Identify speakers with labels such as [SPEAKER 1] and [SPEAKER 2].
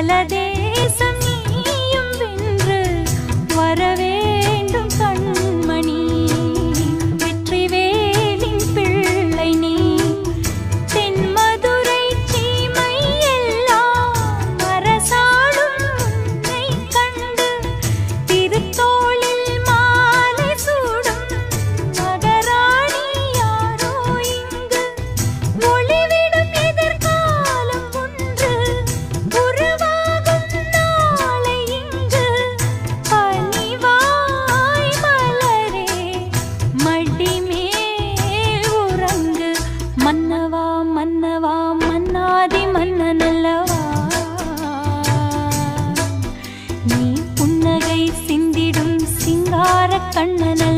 [SPEAKER 1] ಅಲ್ಲದೆ ஆதி மன்னாதி மன்னனல்லவா? நீ புன்னகை சிந்திடும் சிங்கார கண்ணன